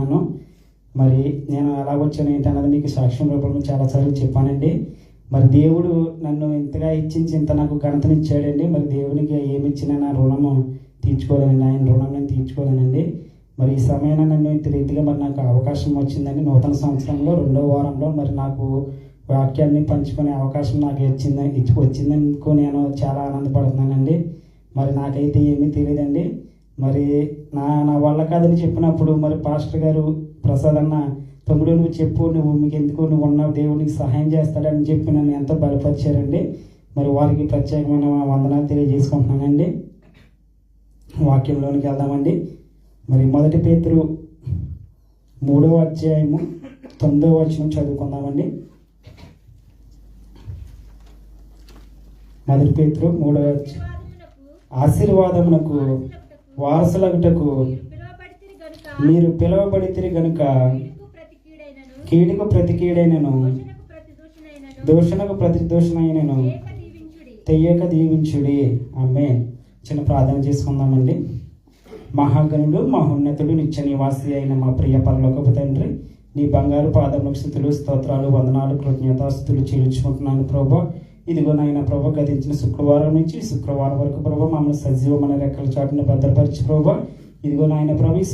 అనుకుంటున్నాను. మరి నేను ఎలా వచ్చాను ఏంటన్నది మీకు సాక్ష్యం రూపంలో చాలాసార్లు చెప్పానండి. మరి దేవుడు నన్ను ఇంతగా ఇచ్చించి ఇంత నాకు ఘనతనిచ్చాడండి మరి దేవునికి ఏమి ఇచ్చినా నా రుణము తీర్చుకోలేనండి. ఆయన రుణం నేను తీర్చుకోలేనండి. మరి ఈ సమయాన నన్ను ఇంత రీతిగా మరి నాకు అవకాశం వచ్చిందండి. నూతన సంవత్సరంలో రెండో వారంలో మరి నాకు వాక్యాన్ని పంచుకునే అవకాశం నాకు ఇచ్చింది ఇచ్చి వచ్చిందనుకో నేను చాలా ఆనందపడుతున్నానండి. మరి నాకైతే ఏమీ తెలియదండి. మరి నా నా వల్ల కాదని చెప్పినప్పుడు మరి పాస్టర్ గారు ప్రసాద్ అన్న తమ్ముడు నువ్వు చెప్పు నువ్వు మీకు ఎందుకు నువ్వు ఉన్నావు దేవునికి సహాయం చేస్తాడని చెప్పి నన్ను ఎంతో బలపరిచారండి. మరి వారికి ప్రత్యేకమైన వందనాలు తెలియజేసుకుంటున్నానండి. వాక్యంలోనికి వెళ్దామండి. మరి మొదటి పేతురు మూడవ అధ్యాయము తొమ్మిదవ వచనం చదువుకుందామండి. మొదటి పేతురు మూడవ ఆశీర్వాదమునకు వారసులగుటకు మీరు పిలువబడితిరి గనుక కీడుకు ప్రతి కీడైనను ప్రతి దూషణకు ప్రతి దూషణైనను తెయ్యక దీవించుడి. ఆమె చిన్న ప్రార్థన చేసుకుందామండి. మహాగణుడు మహోన్నతుడు నిత్య నివాసి అయిన మా ప్రియ పరలోకపు తండ్రి నీ బంగారు పాదములకు స్థుతులు స్తోత్రాలు వందనాలు కృతజ్ఞతాస్తులు చేయించుకుంటున్నాను ప్రభా. ఇదిగో నాయన ప్రభావ గతించిన శుక్రవారం నుంచి శుక్రవారం వరకు ప్రభా మమ్మల్ని సజీవమైన రెక్కల చాటును భద్రపరిచి ప్రభావ ఇదిగో నాయన ప్రభు ఈ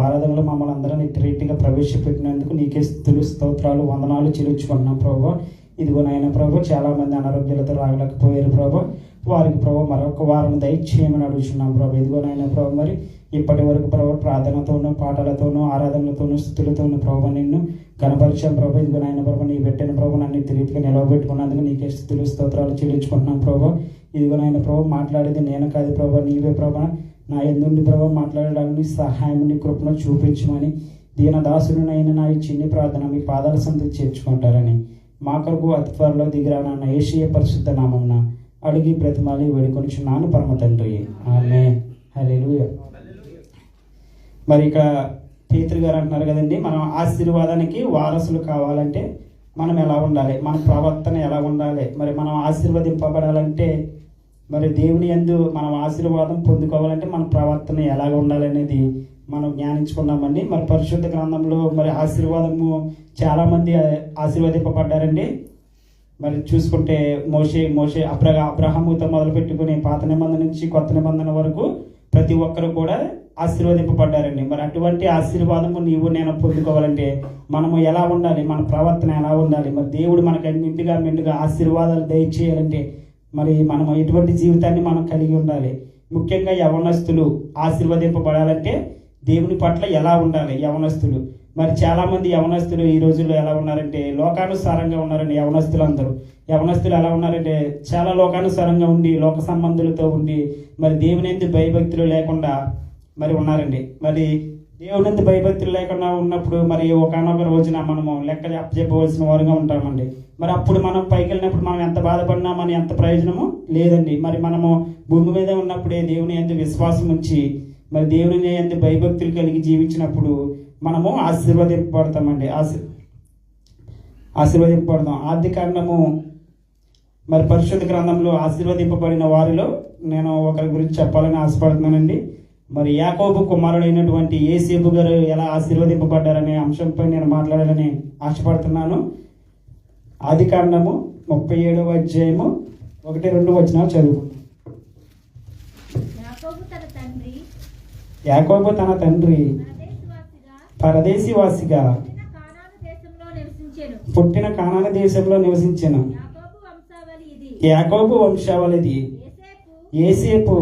ఆరాధనలో మమ్మల్ని అందరం రెట్టిగా ప్రవేశపెట్టినందుకు నీకే స్థుతులు స్తోత్రాలు వందనాలు చెల్లించుకున్నాం ప్రభావ ఇదిగో నాయన ప్రభు చాలామంది అనారోగ్యాలతో రాగలేకపోయారు ప్రభు. వారికి ప్రభు మరొక వారం దయచేయమని అడుగుతున్నాం ప్రభు. ఇదిగో నాయన ప్రభు మరి ఇప్పటి వరకు ప్రభు ప్రార్థనతోనూ పాటలతోనూ ఆరాధనలతోనూ స్థుతులతోనూ ప్రభు నిన్ను కనపరిచాం ప్రభు. ఇదిగో నాయన ప్రభు నీ పెట్టిన ప్రభు నన్ను తిరిగిగా నిలవబెట్టుకున్నందుకు నీకే స్థుతులు స్తోత్రాలు చెల్లించుకుంటున్నాం ప్రభు. ఇదిగో నాయన ప్రభు మాట్లాడేది నేను కాదు ప్రభు నీవే ప్రభు. నా ఎందుండి ప్రభు మాట్లాడడానికి సహాయం నీ కృపను చూపించమని దీన దాసుడినైన నా ఈ చిన్ని ప్రార్థన మీ పాదాల సంతకు చేర్చుకుంటారని. మా కొరకు అతి త్వరలో దిగిరానన్న ఏషియ పరిశుద్ధ నామమున అడిగి ప్రతిమాలి వేడుకొనిచున్నాను పరమ తండ్రి. ఆమె హల్లెలూయా. మరి ఇక పేతురు గారు అంటున్నారు కదండి మనం ఆశీర్వాదానికి వారసులు కావాలంటే మనం ఎలా ఉండాలి? మన ప్రవర్తన ఎలా ఉండాలి? మరి మనం ఆశీర్వదింపబడాలంటే మరి దేవుని యందు మనం ఆశీర్వాదం పొందుకోవాలంటే మన ప్రవర్తన ఎలాగ ఉండాలి అనేది మనం జ్ఞానించుకున్నామండి. మరి పరిశుద్ధ గ్రంథంలో మరి ఆశీర్వాదము చాలామంది ఆశీర్వదింపబడ్డారండి. మరి చూసుకుంటే మోషే మోషే అబ్రహ అబ్రహముతో మొదలు పెట్టుకుని పాత నిబంధన నుంచి కొత్త నిబంధన వరకు ప్రతి ఒక్కరు కూడా ఆశీర్వదింపబడ్డారండి. మరి అటువంటి ఆశీర్వాదము నీవు నేను పొందుకోవాలంటే మనము ఎలా ఉండాలి? మన ప్రవర్తన ఎలా ఉండాలి? మరి దేవుడు మనకు నిండుగా మెండుగా ఆశీర్వాదాలు దయచేయాలంటే మరి మనం ఎటువంటి జీవితాన్ని మనం కలిగి ఉండాలి? ముఖ్యంగా యవనస్తులు ఆశీర్వదింపబడాలంటే దేవుని పట్ల ఎలా ఉండాలి యవనస్తులు? మరి చాలా మంది యవనస్తులు ఈ రోజుల్లో ఎలా ఉన్నారంటే లోకానుసారంగా ఉన్నారండి యవనస్తులు అందరూ యవనస్తులు ఎలా ఉన్నారంటే చాలా లోకానుసారంగా ఉండి లోక సంబంధులతో ఉండి మరి దేవుని భయభక్తులు లేకుండా మరి ఉన్నారండి. మరి దేవుని భయభక్తులు లేకుండా ఉన్నప్పుడు మరి ఒకనొక రోజున మనము లెక్క చెప్పవలసిన వారుగా ఉంటామండి. మరి అప్పుడు మనం పైకి వెళ్ళినప్పుడు మనం ఎంత బాధపడినా మన ఎంత ప్రయోజనము లేదండి. మరి మనము భూమి మీద ఉన్నప్పుడే దేవుని ఎంత విశ్వాసం ఉంచి మరి దేవుని ఎంత భయభక్తులు కలిగి జీవించినప్పుడు మనము ఆశీర్వదింపబడతామండి. ఆశీ ఆశీర్వదింపబడతాం. ఆది కాండము మరి పరిశుద్ధ గ్రంథంలో ఆశీర్వదింపబడిన వారిలో నేను ఒకరి గురించి చెప్పాలని ఆశపడుతున్నానండి. మరి యాకోబు కుమారుడైనటువంటి ఏసేపు గారు ఎలా ఆశీర్వదింపబడ్డారనే అంశంపై నేను మాట్లాడాలని ఆశపడుతున్నాను. ఆది కాండము ముప్పై ఏడవ అధ్యాయము ఒకటి రెండు వచ్చిన చదువు యాకోబు తన తండ్రి యాకోబు తన తండ్రి పరదేశవాసిగా పుట్టిన కానాను దేశంలో నివసించెను. యాకోబు వంశావళిది ఏసేపు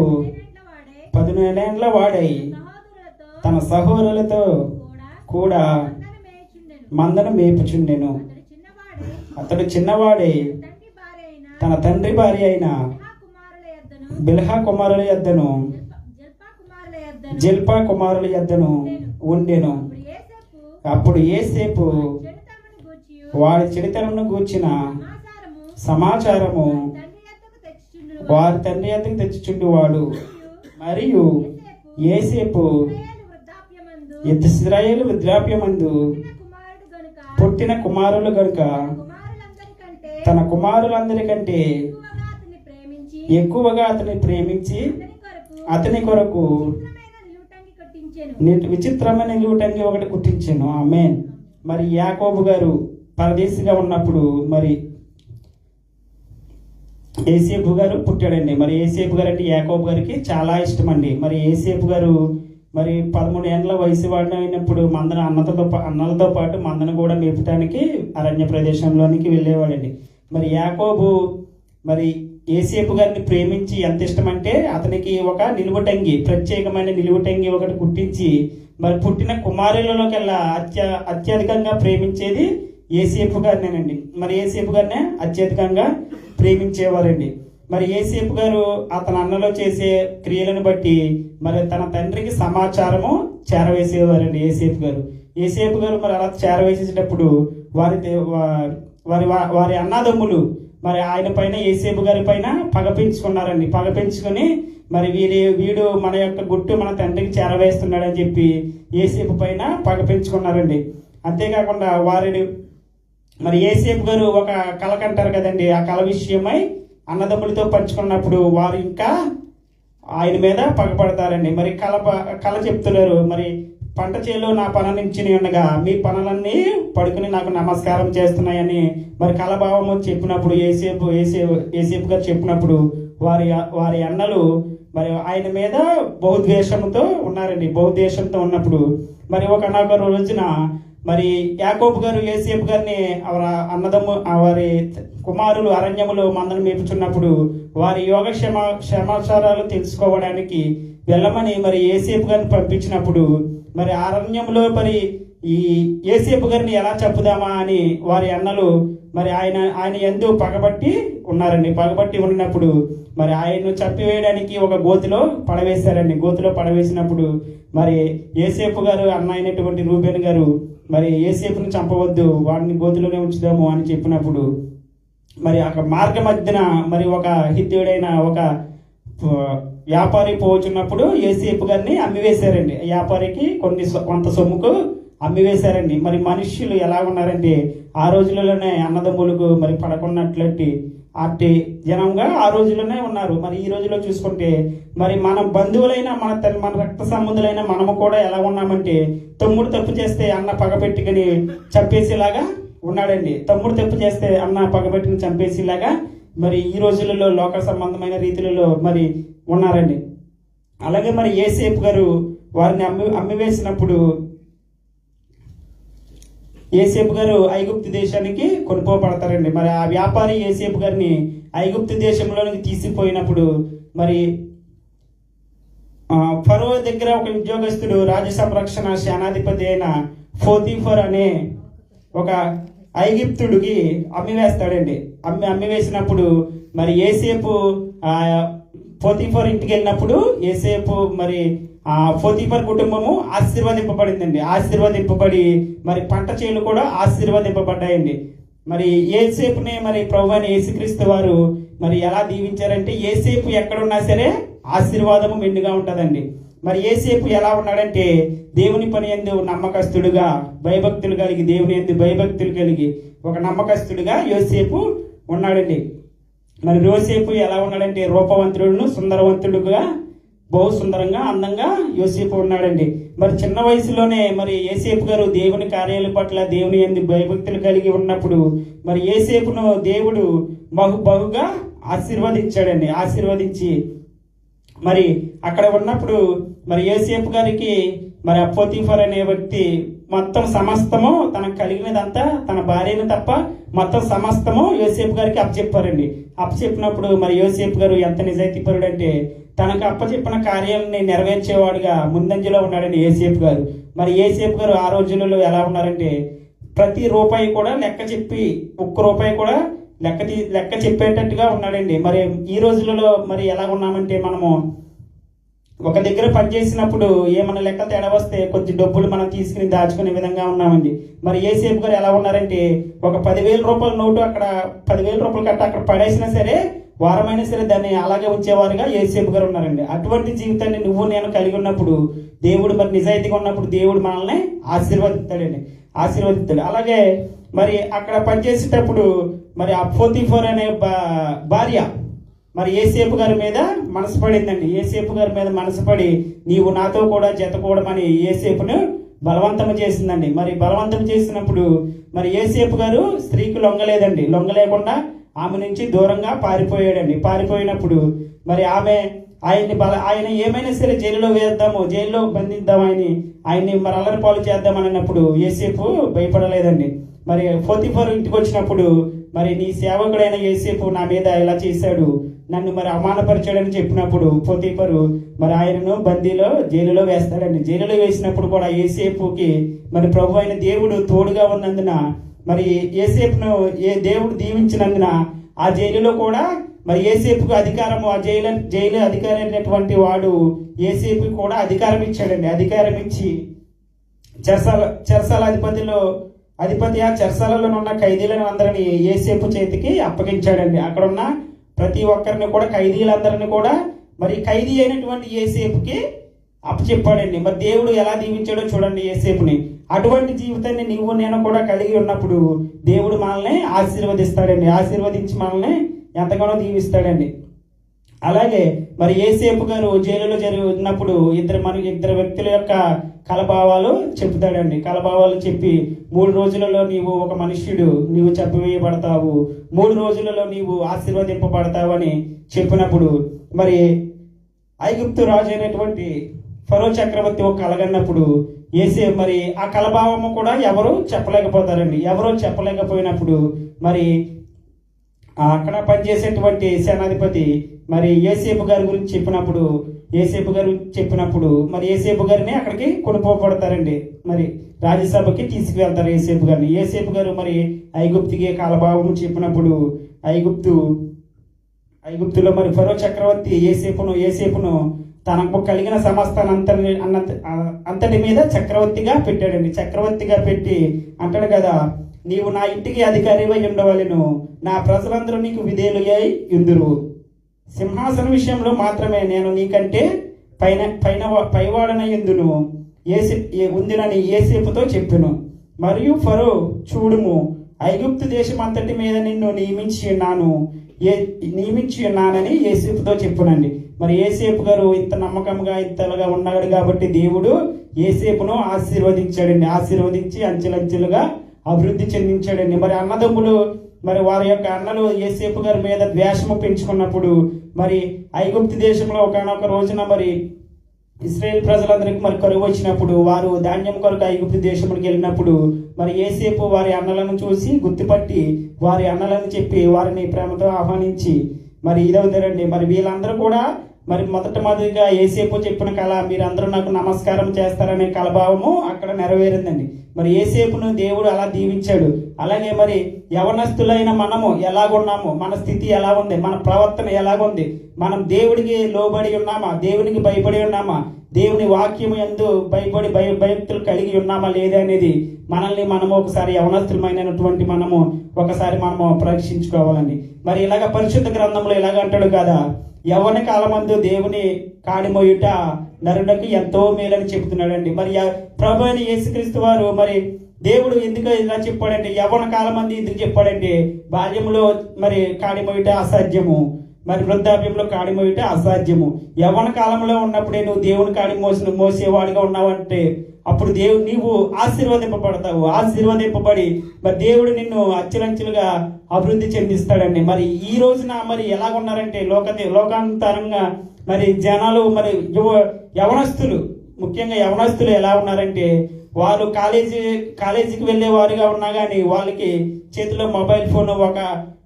పదిహేనేండ్ల వాడే తన సహోదరులతో కూడా మందను మేపుచుండెను. అతడు చిన్నవాడే తన తండ్రి భార్య అయిన బిల్హా కుమారుల యొద్దను. జిల్పా కుమారుల యొద్దను ఉండెను. అప్పుడు ఏసేపు వాడి చెడితనమును గూర్చిన సమాచారము వారి తండ్రి యొద్దకు తెచ్చుచుండువాడు. మరియు ఏసేపు ఇస్రాయేలు వృద్ధాప్యమందు పుట్టిన కుమారులు గనుక తన కుమారులందరికంటే ఎక్కువగా అతన్ని ప్రేమించి ఎక్కువగా అతని ప్రేమించి అతని కొరకు అతని కొరకు చిత్రమైన నిలువుటంగి కుట్టించెను నేను విచిత్రమైన నిలువుటంగి ఒకటి కుట్టించాను. ఆమె మరి యాకోబు గారు పరదేశిగా ఉన్నప్పుడు మరి ఏసేపు గారు పుట్టాడండి. మరి ఏసేపు గారు అంటే యాకోబు గారికి చాలా ఇష్టం అండి మరి ఏసేపు గారు మరి పదమూడు ఏళ్ళ వయసు వాడిన అయినప్పుడు మందన అన్నతో అన్నలతో పాటు మందను కూడా మేపటానికి అరణ్య ప్రదేశంలోనికి వెళ్ళేవాడండి. మరి యాకోబు మరి ఏసేపు గారిని ప్రేమించి ఎంత ఇష్టమంటే అతనికి ఒక నిలువుటంగి ప్రత్యేకమైన నిలువుటంగి ఒకటి కుట్టించి మరి పుట్టిన కుమారులలోకెల్లా అత్య అత్యధికంగా ప్రేమించేది ఏసేపు గారినేనండి. మరి ఏసేపు గారినే అత్యధికంగా ప్రేమించేవారండి. మరి ఏసేపు గారు అతని అన్నలో చేసే క్రియలను బట్టి మరి తన తండ్రికి సమాచారము చేరవేసేవారండి ఏసేపు గారు. ఏసేపు గారు మరి అలా చేరవేసేటప్పుడు వారి దే- వా- వారి వారి అన్నదమ్ములు మరి ఆయన పైన ఏసేపు గారి పైన పగ పెంచుకున్నారండి. పగ పెంచుకొని మరి వీరి వీడు మన యొక్క గుట్టు మన తండ్రికి చేరవేస్తున్నాడని చెప్పి ఏసేపు పైన పగ పెంచుకున్నారండి. అంతేకాకుండా వారిని మరి ఏసేపు గారు ఒక కలకంటారు కదండి. ఆ కళ విషయమై అన్నదమ్ములతో పంచుకున్నప్పుడు వారు ఇంకా ఆయన మీద పగపడతారండి. మరి కళ ప- కళ చెప్తున్నారు. మరి పంట చేలో నా పన నుంచి ఉండగా మీ పనులన్నీ పడుకుని నాకు నమస్కారం చేస్తున్నాయని మరి కలభావం చెప్పినప్పుడు ఏసేపు ఏసేపు ఏసేపు గారు చెప్పినప్పుడు వారి వారి అన్నలు మరి ఆయన మీద బహుద్వేషంతో ఉన్నారండి. బహుద్వేషంతో ఉన్నప్పుడు మరి ఒక రోజున మరి యాకోబు గారు ఏసేపు గారిని అవర అన్నదమ్ము వారి కుమారులు అరణ్యములో మందను మేపుచున్నప్పుడు వారి యోగ క్షమ క్షమాచారాలు తెలుసుకోవడానికి వెళ్ళమని మరి ఏసేపు గారిని పంపించినప్పుడు మరి అరణ్యంలో మరి ఈ ఏసేపు గారిని ఎలా చెప్పుదామా అని వారి అన్నలు మరి ఆయన ఆయన ఎందు పగబట్టి ఉన్నారండి. పగబట్టి ఉన్నప్పుడు మరి ఆయన్ను చంపివేయడానికి ఒక గోతిలో పడవేశారండి. గోతిలో పడవేసినప్పుడు మరి ఏసేపు గారు అన్న అయినటువంటి రూబేన్ గారు మరి ఏసేపును చంపవద్దు వాడిని గోతిలోనే ఉంచుదాము అని చెప్పినప్పుడు మరి అక్కడ మార్గ మధ్యన మరి ఒక హిత్యుడైన ఒక వ్యాపారి పోచున్నప్పుడు ఏసేపు గారిని అమ్మివేశారండి. వ్యాపారికి కొన్ని కొంత సొమ్ముకు అమ్మివేశారండి. మరి మనుషులు ఎలా ఉన్నారంటే ఆ రోజులలోనే అన్నదమ్ములకు మరి పడకున్నట్లట్టి అట్టి జనంగా ఆ రోజుల్లోనే ఉన్నారు. మరి ఈ రోజులో చూసుకుంటే మరి మన బంధువులైన మన తల్లి మన రక్త సంబంధులైన మనము కూడా ఎలా ఉన్నామంటే తమ్ముడు తప్పు చేస్తే అన్న పగపెట్టుకుని చంపేసేలాగా ఉన్నాడండి. తమ్ముడు తప్పు చేస్తే అన్న పగబెట్టుకుని చంపేసేలాగా మరి ఈ రోజులలో లోక సంబంధమైన రీతిలలో మరి ఉన్నారండి. అలాగే మరి ఏసేపు గారు వారిని అమ్మి అమ్మివేసినప్పుడు ఏసేపు గారు ఐగుప్తు దేశానికి కొనుక్కోబడతారండి మరి ఆ వ్యాపారి ఏసేపు గారిని ఐగుప్తు దేశంలోనికి తీసుకుపోయినప్పుడు మరి ఫరో దగ్గర ఒక ఉద్యోగస్తుడు రాజ్య సంరక్షణ సేనాధిపతి అయిన ఫోతిఫర్ అనే ఒక ఐగిప్తుడికి అమ్మివేస్తాడండి అమ్మి అమ్మివేసినప్పుడు మరి ఏసేపు ఆ పోతీఫర్ ఇంటికి వెళ్ళినప్పుడు ఏసేపు మరి ఆ పోతీఫర్ కుటుంబము ఆశీర్వదింపబడిందండి. ఆశీర్వదింపబడి మరి పంట చేలు కూడా ఆశీర్వదింపబడ్డాయండి. మరి ఏసేపునే మరి ప్రభు అని యేసుక్రీస్తు వారు మరి ఎలా దీవించారంటే ఏసేపు ఎక్కడున్నా సరే ఆశీర్వాదము మెండుగా ఉంటుందండి. మరి ఏసేపు ఎలా ఉన్నాడంటే దేవుని పని ఎందు నమ్మకస్తుడుగా భయభక్తులు కలిగి దేవుని ఎందు భయభక్తులు కలిగి ఒక నమ్మకస్తుడుగా యోసేపు ఉన్నాడండి. మరి యోసేపు ఎలా ఉన్నాడంటే రూపవంతుడును సుందరవంతుడుగా బహు సుందరంగా అందంగా యోసేపు ఉన్నాడండి. మరి చిన్న వయసులోనే మరి ఏసేపు గారు దేవుని కార్యాల పట్ల దేవుని ఎందు భయభక్తులు కలిగి ఉన్నప్పుడు మరి ఏసేపును దేవుడు బహు బహుగా ఆశీర్వదించాడండి. ఆశీర్వదించి మరి అక్కడ ఉన్నప్పుడు మరి ఏసేపు గారికి మరి అపోతిఫర్ అనే వ్యక్తి మొత్తం సమస్తము తనకు కలిగినదంతా తన భార్యను తప్ప మొత్తం సమస్తము యోసేపు గారికి అప్పచెప్పారండి. అప్పచెప్పినప్పుడు మరి యోసేపు గారు ఎంత నిజాయితీపరుడు అంటే తనకు అప్పచెప్పిన కార్యాలని నెరవేర్చేవాడుగా ముందంజలో ఉన్నాడండి ఏసేపు గారు. మరి ఏసేపు గారు ఆ రోజులలో ఎలా ఉన్నారంటే ప్రతి రూపాయి కూడా లెక్క చెప్పి ఒక్క రూపాయి కూడా లెక్క తీ- లెక్క చెప్పేటట్టుగా ఉన్నాడండి. మరి ఈ రోజులలో మరి ఎలా ఉన్నామంటే మనము ఒక దగ్గర పనిచేసినప్పుడు ఏమైనా లెక్క తేడా వస్తే కొద్ది డబ్బులు మనం తీసుకుని దాచుకునే విధంగా ఉన్నామండి. మరి ఏసేపు గారు ఎలా ఉన్నారంటే ఒక పదివేల రూపాయల నోటు అక్కడ పదివేల రూపాయలు కట్ట అక్కడ పడేసినా సరే వారమైనా సరే దాన్ని అలాగే ఉంచేవారుగా ఏసేపు గారు ఉన్నారండి. అటువంటి జీవితాన్ని నువ్వు నేను కలిగి ఉన్నప్పుడు దేవుడు మరి నిజాయితీగా ఉన్నప్పుడు దేవుడు మనల్ని ఆశీర్వదిస్తాడండి. ఆశీర్వదిస్తాడు. అలాగే మరి అక్కడ పనిచేసేటప్పుడు మరి ఆ ఫోర్ అనే భార్య మరి ఏసేపు గారి మీద మనసు పడిందండి ఏసేపు గారి మీద మనసు పడి నీవు నాతో కూడా జతకూడమని ఏసేపును బలవంతం చేసిందండి. మరి బలవంతం చేసినప్పుడు మరి ఏసేపు గారు స్త్రీకి లొంగలేదండి. లొంగలేకుండా ఆమె నుంచి దూరంగా పారిపోయాడండి. పారిపోయినప్పుడు మరి ఆమె ఆయన్ని బల ఆయన ఏమైనా సరే జైలులో వేద్దాము జైల్లో బంధిద్దాం ఆయన్ని ఆయన్ని మరి అల్లరి పాలు చేద్దామని అన్నప్పుడు ఏసేపు భయపడలేదండి. మరి ఫోతిఫర్ ఇంటికి వచ్చినప్పుడు మరి నీ సేవకుడైన ఏసేపు నా మీద ఇలా చేశాడు. నన్ను మరి అవమానపరిచాడని చెప్పినప్పుడు పోతీపరు మరి ఆయనను బందీలో జైలులో వేస్తాడండి. జైలులో వేసినప్పుడు కూడా ఏసేపుకి మరి ప్రభు అయిన దేవుడు తోడుగా ఉన్నందున మరి ఏసేపును ఏ దేవుడు దీవించినందున ఆ జైలులో కూడా మరి ఏసేపుకు అధికారము ఆ జైలు జైలు అధికారి అయినటువంటి వాడు ఏసేపు కూడా అధికారం ఇచ్చాడండి. అధికారం ఇచ్చి చెరసాల చెరసాల అధిపతిలో అధిపతి ఆ చెరసాలలో ఉన్న ఖైదీలను అందరినీ ఏసేపు చేతికి అప్పగించాడండి. అక్కడ ఉన్న ప్రతి ఒక్కరిని కూడా ఖైదీలందరినీ కూడా మరి ఖైదీ అయినటువంటి ఏసేపుకి అప్పచెప్పాడండి. మరి దేవుడు ఎలా దీవించాడో చూడండి ఏసేపుని అటువంటి జీవితాన్ని నీవు నేను కూడా కలిగి ఉన్నప్పుడు దేవుడు మనల్ని ఆశీర్వదిస్తాడండి. ఆశీర్వదించి మనల్ని ఎంతగానో దీవిస్తాడండి. అలాగే మరి ఏసేపు గారు జైలులో జరిగినప్పుడు ఇద్దరు మన ఇద్దరు వ్యక్తుల యొక్క కలభావాలు చెప్తాడండి కలభావాలు చెప్పి మూడు రోజులలో నీవు ఒక మనుష్యుడు నీవు చెప్పవేయబడతావు మూడు రోజులలో నీవు ఆశీర్వదింపబడతావు అని చెప్పినప్పుడు మరి ఐగుప్తు రాజు అయినటువంటి ఫరో చక్రవర్తి ఒక కలగన్నప్పుడు ఏసే మరి ఆ కలభావము కూడా ఎవరు చెప్పలేకపోతారండి. ఎవరు చెప్పలేకపోయినప్పుడు మరి అక్కడ పనిచేసేటువంటి సేనాధిపతి మరి ఏసేపు గారి గురించి చెప్పినప్పుడు ఏసేపు గారు చెప్పినప్పుడు మరి ఏసేపు గారిని అక్కడికి కొనుక్కోబడతారండి. మరి రాజ్యసభకి తీసుకువెళ్తారు ఏసేపు గారిని. ఏసేపు గారు మరి ఐగుప్తికి కాలభావం చెప్పినప్పుడు ఐగుప్తు ఐగుప్తులో మరి ఫరో చక్రవర్తి ఏసేపును ఏసేపును తనకు కలిగిన సమస్తాన్ని అంతటి అన్న అంతటి మీద చక్రవర్తిగా పెట్టాడండి. చక్రవర్తిగా పెట్టి అంటాడు కదా నీవు నా ఇంటికి అధికారివై ఉండవలెను. నా ప్రజలందరూ నీకు విధేయులు అయి సింహాసన విషయంలో మాత్రమే నేను నీకంటే పైన పైన పైవాడన ఎందును ఏసి ఏ- ఉందినని ఏసేపుతో చెప్పెను. మరియు ఫరో చూడుము ఐగుప్తు దేశం అంతటి మీద నిన్ను నియమించి ఉన్నాను. ఏ నియమించి ఉన్నానని ఏసేపుతో చెప్పునండి. మరి ఏసేపు గారు ఇంత నమ్మకంగా ఇంతలుగా ఉన్నాడు కాబట్టి దేవుడు ఏసేపును ఆశీర్వదించాడండి. ఆశీర్వదించి అంచెలంచెలుగా అభివృద్ధి చెందించాడండి. మరి అన్నదమ్ములు మరి వారి యొక్క అన్నలు ఏసేపు గారి మీద ద్వేషము పెంచుకున్నప్పుడు మరి ఐగుప్తి దేశంలో ఒకనొక రోజున మరి ఇస్రాయేల్ ప్రజలందరికీ మరి కరువు వచ్చినప్పుడు వారు ధాన్యం కొరకు ఐగుప్తి దేశంలోకి వెళ్ళినప్పుడు మరి ఏసేపు వారి అన్నలను చూసి గుర్తుపట్టి వారి అన్నలను చెప్పి వారిని ప్రేమతో ఆహ్వానించి మరి ఇదవుతారండి. మరి వీళ్ళందరూ కూడా మరి మొదట మొదటిగా ఏసేపు చెప్పిన కళ మీరందరూ నాకు నమస్కారం చేస్తారనే కలభావము అక్కడ నెరవేరిందండి. మరి ఏసేపును దేవుడు అలా దీవించాడు. అలాగే మరి యవనస్తులైన మనము ఎలాగున్నాము? మన స్థితి ఎలా ఉంది? మన ప్రవర్తన ఎలాగుంది? మనం దేవుడికి లోబడి ఉన్నామా? దేవునికి భయపడి ఉన్నామా? దేవుని వాక్యం ఎందు భయపడి భయ భయక్తులు కలిగి ఉన్నామా లేదా అనేది మనల్ని మనము ఒకసారి యవనస్తులమైనటువంటి మనము ఒకసారి మనము పరీక్షించుకోవాలండి. మరి ఇలాగ పరిశుద్ధ గ్రంథంలో ఇలాగ అంటాడు కదా యవన కాలమందు దేవుని కాణిమోయుట నరునికి ఎంతో మేలని చెప్తున్నాడండి మరి ప్రభు అని యేసుక్రీస్తు వారు మరి దేవుడు ఎందుకు ఇలా చెప్పాడంటే యవన కాలమంది ఎందుకు చెప్పాడంటే బాల్యంలో మరి కాణిమోయుట అసాధ్యము. మరి వృద్ధాప్యంలో కాడి మోయట అసాధ్యము. యవ్వన కాలంలో ఉన్నప్పుడే నువ్వు దేవుని కాడి మోసిన మోసేవాడిగా ఉన్నావంటే అప్పుడు దేవుడు నీవు ఆశీర్వదింపబడతావు. ఆశీర్వదింపబడి మరి దేవుడు నిన్ను అచ్చలంచులుగా అభివృద్ధి చెందిస్తాడండి. మరి ఈ రోజున మరి ఎలాగున్నారంటే లోక లోకాంతరంగా మరి జనాలు మరి యువ యవనస్తులు ముఖ్యంగా యవనస్తులు ఎలా ఉన్నారంటే వాళ్ళు కాలేజీ కాలేజీకి వెళ్ళే వారుగా ఉన్నా కానీ వాళ్ళకి చేతిలో మొబైల్ ఫోన్ ఒక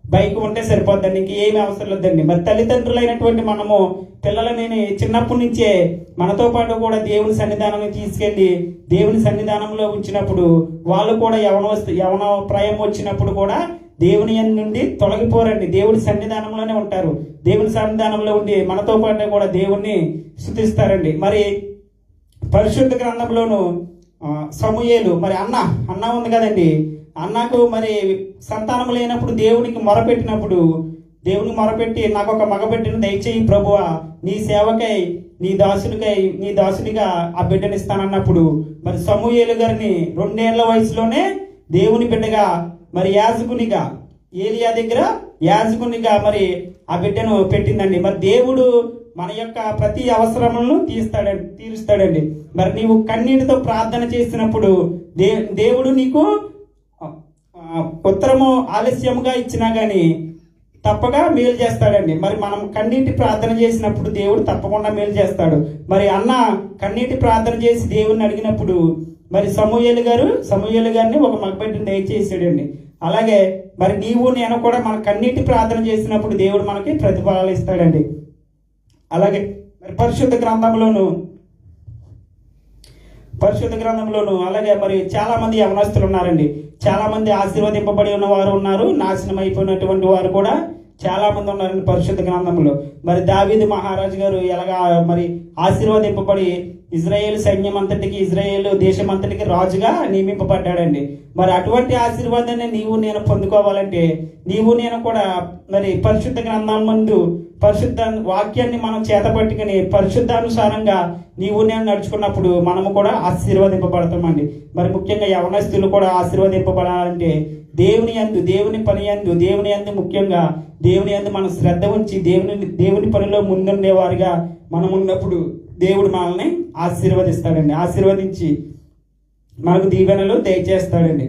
బైక్ ఉంటే సరిపోద్దండి. ఇంక ఏమి అవసరం లేదండి. మరి తల్లిదండ్రులైనటువంటి మనము పిల్లలని చిన్నప్పటి నుంచే మనతో పాటు కూడా దేవుని సన్నిధానం తీసుకెళ్ళి దేవుని సన్నిధానంలో ఉంచినప్పుడు వాళ్ళు కూడా యవన వస్తు యవన ప్రాయం వచ్చినప్పుడు కూడా దేవుని నుండి తొలగిపోరండి. దేవుని సన్నిధానంలోనే ఉంటారు. దేవుని సన్నిధానంలో ఉండి మనతో పాటు కూడా దేవుణ్ణి స్థుతిస్తారండి. మరి పరిశుద్ధ గ్రంథంలోను సమూయేలు మరి అన్న అన్న ఉంది కదండి. అన్నకు మరి సంతానం లేనప్పుడు దేవునికి మొరపెట్టినప్పుడు దేవుని మొరపెట్టి నాకు ఒక మగబిడ్డను దయచేయి ప్రభువా. నీ సేవకై నీ దాసునికై నీ దాసునిగా ఆ బిడ్డనిస్తానన్నప్పుడు మరి సమూయేలు గారిని రెండేళ్ళ వయసులోనే దేవుని బిడ్డగా మరి యాజకునిగా ఏలియా దగ్గర యాజకునిగా మరి ఆ బిడ్డను పెట్టిందండి. మరి దేవుడు మన యొక్క ప్రతి అవసరములను తీస్తాడండి తీరుస్తాడండి. మరి నీవు కన్నీటితో ప్రార్థన చేసినప్పుడు దే దేవుడు నీకు ఉత్తరము ఆలస్యముగా ఇచ్చినా కానీ తప్పగా మేలు చేస్తాడండి. మరి మనం కన్నీటి ప్రార్థన చేసినప్పుడు దేవుడు తప్పకుండా మేలు చేస్తాడు. మరి అన్న కన్నీటి ప్రార్థన చేసి దేవుడిని అడిగినప్పుడు మరి సమూహలు గారు సమూహలు గారిని ఒక మగబిడ్డని దయచేసాడండి. అలాగే మరి నీవు నేను కూడా మన కన్నీటి ప్రార్థన చేసినప్పుడు దేవుడు మనకి ప్రతిఫలాలు ఇస్తాడండి. అలాగే మరి పరిశుద్ధ గ్రంథంలోను పరిశుద్ధ గ్రంథంలోను అలాగే మరి చాలా మంది యవనస్తులు ఉన్నారండి. చాలా మంది ఆశీర్వదింపబడి ఉన్న వారు ఉన్నారు. నాశనం అయిపోయినటువంటి వారు కూడా చాలా మంది ఉన్నారండి పరిశుద్ధ గ్రంథంలో. మరి దావీదు మహారాజు గారు ఎలాగా మరి ఆశీర్వదింపబడి ఇజ్రాయేల్ సైన్యం అంతటికి ఇజ్రాయేల్ దేశం అంతటికి రాజుగా నియమింపబడ్డాడండి. మరి అటువంటి ఆశీర్వాదాన్ని నీవు నేను పొందుకోవాలంటే నీవు నేను కూడా మరి పరిశుద్ధ గ్రంథం ముందు పరిశుద్ధ వాక్యాన్ని మనం చేతపట్టుకుని పరిశుద్ధానుసారంగా నీవు నేను నడుచుకున్నప్పుడు మనము కూడా ఆశీర్వదింపబడతామండి. మరి ముఖ్యంగా యవనస్తులు కూడా ఆశీర్వదింపబడాలంటే దేవుని అందు దేవుని పని అందు దేవుని అందు ముఖ్యంగా దేవుని అందు మనం శ్రద్ధ ఉంచి దేవుని దేవుని పనిలో ముందుండేవారిగా మనం ఉన్నప్పుడు దేవుడు మనల్ని ఆశీర్వదిస్తాడండి. ఆశీర్వదించి మనకు దీవెనలు దయచేస్తాడండి.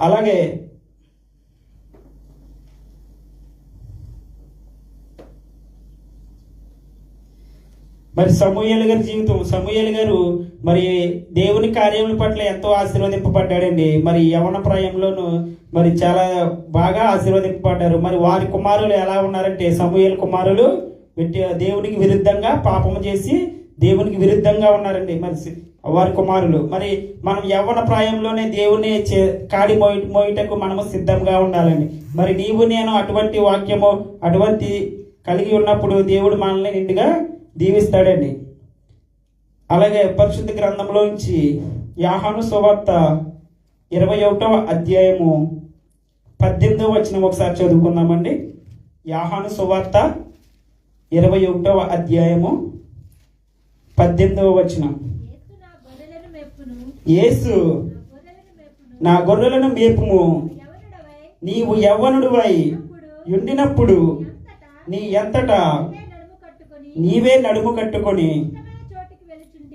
అలాగే మరి సమూహలు గారి జీవితం సమూహలు గారు మరి దేవుని కార్యముల పట్ల ఎంతో ఆశీర్వదింపబడ్డాడండి. మరి యవన ప్రాయంలోనూ మరి చాలా బాగా ఆశీర్వదింపబడ్డారు. మరి వారి కుమారులు ఎలా ఉన్నారంటే సమూహల కుమారులు దేవునికి విరుద్ధంగా పాపము చేసి దేవునికి విరుద్ధంగా ఉన్నారండి. మరి వారి కుమారులు. మరి మనం యవ్వన ప్రాయంలోనే దేవుని చే- కాడి మోయి మోయిటకు మనము సిద్ధంగా ఉండాలండి. మరి నీవు నేను అటువంటి వాక్యము అటువంటి కలిగి ఉన్నప్పుడు దేవుడు మనల్ని నిండుగా దీవిస్తాడండి. అలాగే పరిశుద్ధ గ్రంథంలోంచి యాహాను సువార్త ఇరవై ఒకటవ అధ్యాయము పద్దెనిమిదవ వచ్చిన ఒకసారి చదువుకుందామండి. యాహాను సువార్త ఇరవై ఒకటవ అధ్యాయము పద్దెనిమిదవ వచనం. యేసు నా గొర్రెలను మేపుము. నీవు యవ్వనుడివై ఉండినప్పుడు నీ ఎంతటా? నీవే నడుము కట్టుకొని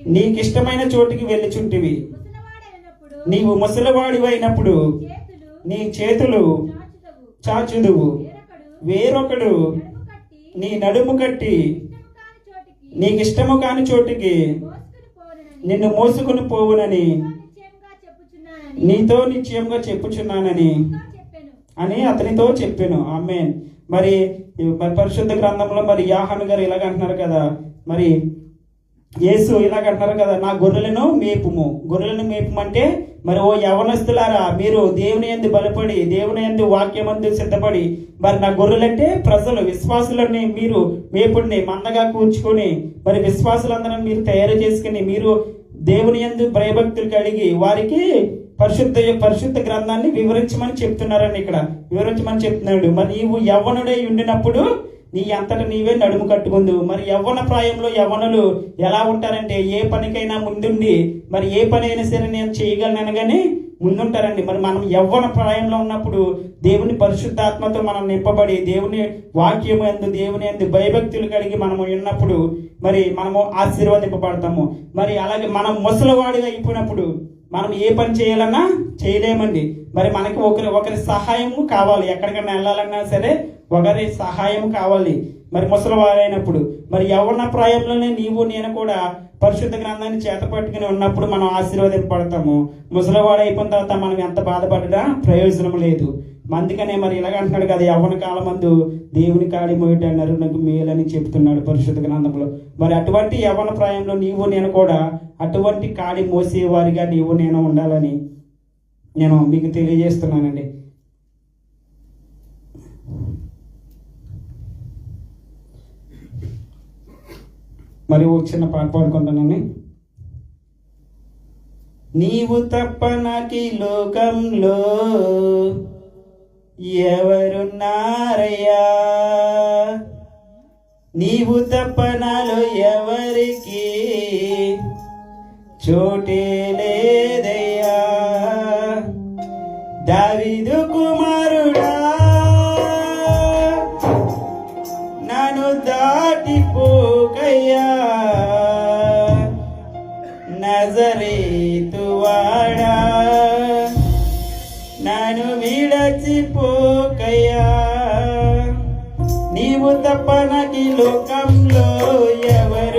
నీకిష్టమైన చోటికి వెళ్ళుచుంటివి. నీవు ముసలివాడివైనప్పుడు నీ చేతులు చాచుదువు. వేరొకడు నీ నడుము కట్టి నీకిష్టము కాని చోటికి ఇష్టము కాని నిన్ను మోసుకుని పోవునని నీతో నిశ్చయంగా చెప్పుచున్నానని అని అతనితో చెప్పాను. ఆమె మరి మరి పరిశుద్ధ గ్రంథంలో మరి యాహాను గారు ఇలాగ అంటున్నారు కదా మరి యేసు ఇలాగ అంటున్నారు కదా నా గొర్రెలను మేపుము. గొర్రెలను మేపమంటే మరి ఓ యవనస్తులారా మీరు దేవుని ఎందు బలపడి దేవుని ఎందు వాక్యమందు సిద్ధపడి మరి నా గొర్రెలంటే ప్రజలు విశ్వాసులని మీరు మేపుడిని మందగా కూర్చుకొని మరి విశ్వాసులందరం మీరు తయారు చేసుకుని మీరు దేవుని ఎందు భయభక్తులు కలిగి వారికి పరిశుద్ధ పరిశుద్ధ గ్రంథాన్ని వివరించమని చెప్తున్నారండి ఇక్కడ. వివరించమని చెప్తున్నాడు. మరి నీవు యవ్వనుడై ఉండినప్పుడు నీ అంతట నీవే నడుము కట్టుకుందు. మరి యవ్వన ప్రాయంలో యవ్వనులు ఎలా ఉంటారంటే ఏ పనికైనా ముందుండి మరి ఏ పని అయినా సరే నేను చేయగలను అనగానే ముందుంటారండి. మరి మనం యవ్వన ప్రాయంలో ఉన్నప్పుడు దేవుని పరిశుద్ధాత్మతో మనం నింపబడి దేవుని వాక్యము ఎందు దేవుని ఎందు భయభక్తులు కలిగి మనము ఉన్నప్పుడు మరి మనము ఆశీర్వదింపబడతాము. మరి అలాగే మనం ముసలివాడిగా అయిపోయినప్పుడు మనం ఏ పని చేయాలన్నా చేయలేమండి. మరి మనకి ఒకరి ఒకరి సహాయము కావాలి. ఎక్కడికైనా వెళ్ళాలన్నా సరే ఒకరి సహాయం కావాలి. మరి ముసలివారైనప్పుడు మరి యవ్వన ప్రాయంలోనే నీవు నేను కూడా పరిశుద్ధ గ్రంథాన్ని చేత పట్టుకుని ఉన్నప్పుడు మనం ఆశీర్వదింపబడతాము. ముసలివాడు అయిపోయిన తర్వాత మనం ఎంత బాధపడ్డా ప్రయోజనం లేదు. అందుకనే మరి ఇలాగ అంటున్నాడు కదా యవ్వన కాలం మందు దేవుని కాడి మోయట అన్నారు నాకు మేలని చెప్తున్నాడు పరిశుద్ధ గ్రంథంలో. మరి అటువంటి యవ్వన ప్రాయంలో నీవు నేను కూడా అటువంటి కాడి మోసేవారిగా నీవు నేను ఉండాలని నేను మీకు తెలియజేస్తున్నానండి. మరి ఒక చిన్న పాట పాడుకుంటానండి. నీవు తప్ప నాకి లోకంలో ఎవరున్నారయ్యా? నీవు తప్పనాలు ఎవరికి చోటే లేదయ్యా. దావిదు కుమారుడా నన్ను దాటిపోకయ్యా. నజరేతువాడా నన్ను విడచిపోకయ్యా నీవు తప్ప నకి లోకంలో ఎవరు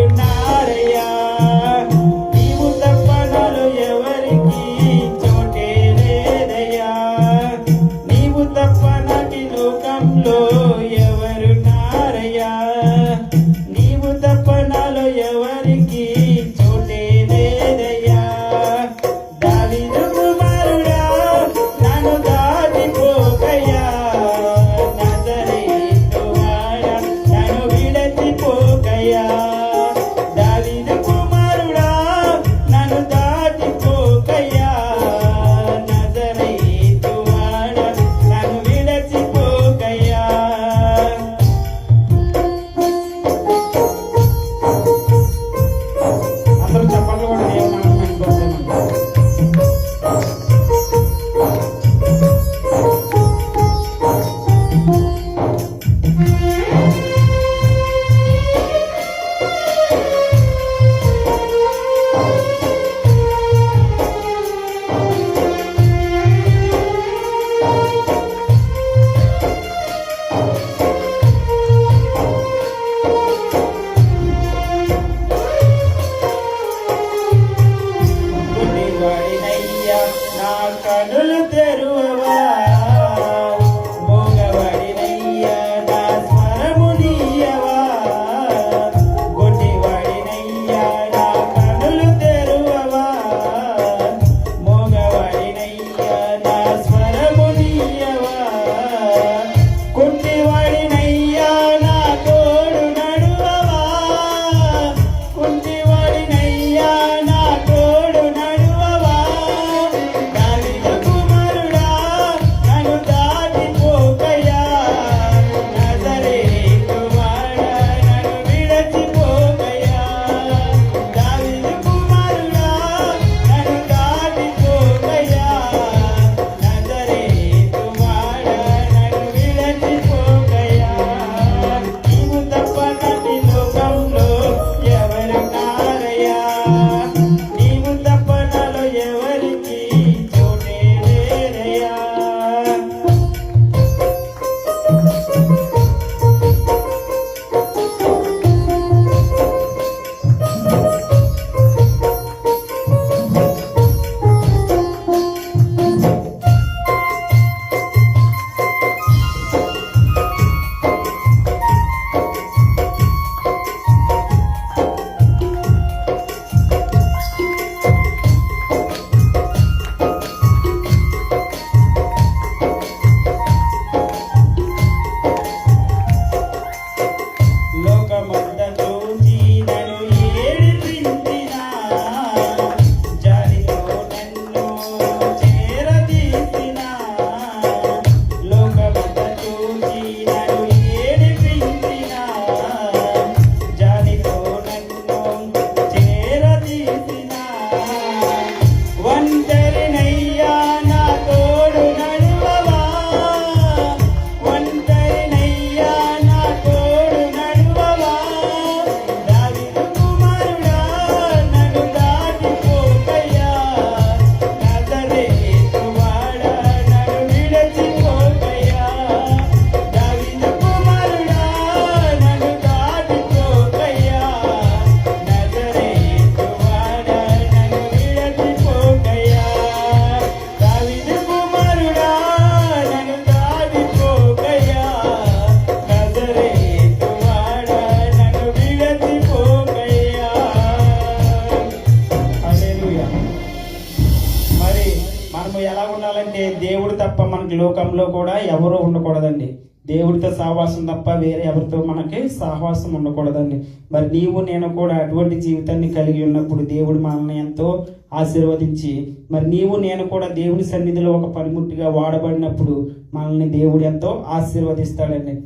ఎవరు ఉండకూడదండి. దేవుడితో సహవాసం తప్ప వేరే ఎవరితో మనకి సహవాసం ఉండకూడదండి. మరి నీవు నేను కూడా అటువంటి జీవితాన్ని కలిగి ఉన్నప్పుడు దేవుడు మనల్ని ఎంతో ఆశీర్వదించి మరి నీవు నేను కూడా దేవుని సన్నిధిలో ఒక పనిముట్టిగా వాడబడినప్పుడు మనల్ని దేవుడు ఎంతో ఆశీర్వదిస్తాడండి.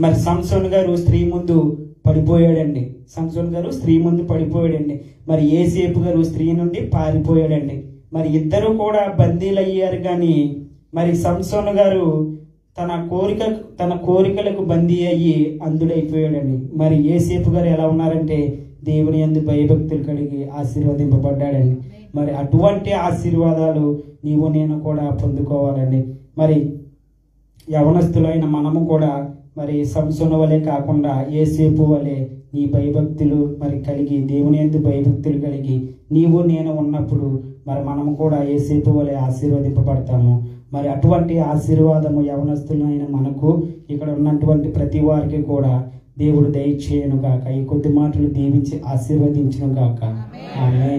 మరి సంసోన్ గారు స్త్రీ ముందు పడిపోయాడండి. సంసోన్ గారు స్త్రీ ముందు పడిపోయాడండి. మరి ఏసేపు గారు స్త్రీ నుండి పారిపోయాడండి. మరి ఇద్దరు కూడా బందీలయ్యారు కానీ మరి సంసోన్ గారు తన కోరిక తన కోరికలకు బందీ అయ్యి అందుడైపోయాడని మరి ఏసేపు గారు ఎలా ఉన్నారంటే దేవుని అందు భయభక్తులు కలిగి ఆశీర్వదింపబడ్డాడని మరి అటువంటి ఆశీర్వాదాలు నీవు నేను కూడా పొందుకోవాలండి. మరి యవనస్తులైన మనము కూడా మరి సంసోన వలె కాకుండా ఏసేపు వలె నీ భయభక్తులు మరి కలిగి దేవుని ఎందు భయభక్తులు కలిగి నీవు నేను ఉన్నప్పుడు మరి మనము కూడా ఏసేపు వలె ఆశీర్వదింపబడతాము. మరి అటువంటి ఆశీర్వాదము యవనస్తులైన మనకు ఇక్కడ ఉన్నటువంటి ప్రతి వారికి కూడా దేవుడు దయచేయను గాక. ఈ కొద్ది మాటలు దీవించి ఆశీర్వదించును గాక. ఆమె